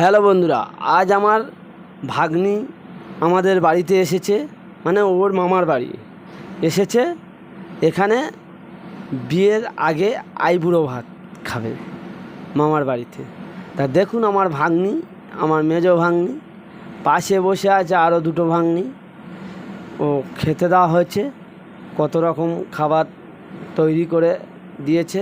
Hello বন্ধুরা, আজ আমার ভাগ্নি আমাদের বাড়িতে এসেছে মানে ওর মামার বাড়ি। এসেছে, এখানে বিয়ের আগে আইবুড়ো ভাত খাবে মামার বাড়িতে। তা দেখুন আমার ভাগ্নি, আমার মেজো ভাগ্নি, পাশে বসে আছে আরও দুটো ভাগ্নি। ও খেতে দেওয়া হয়েছে, কত রকম খাবার তৈরি করে দিয়েছে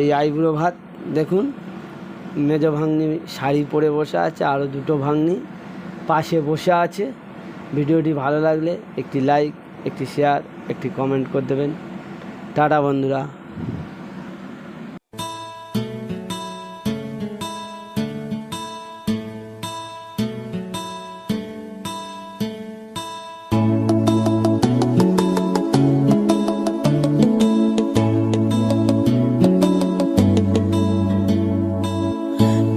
এই আইবুড়ো ভাত। দেখুন মেজো ভাগ্নি শাড়ি পরে বসে আছে আরও দুটো ভাগ্নি পাশে বসে আছে। ভিডিওটি ভালো লাগলে একটি লাইক একটি শেয়ার একটি কমেন্ট করে দেবেন। টাটা বন্ধুরা।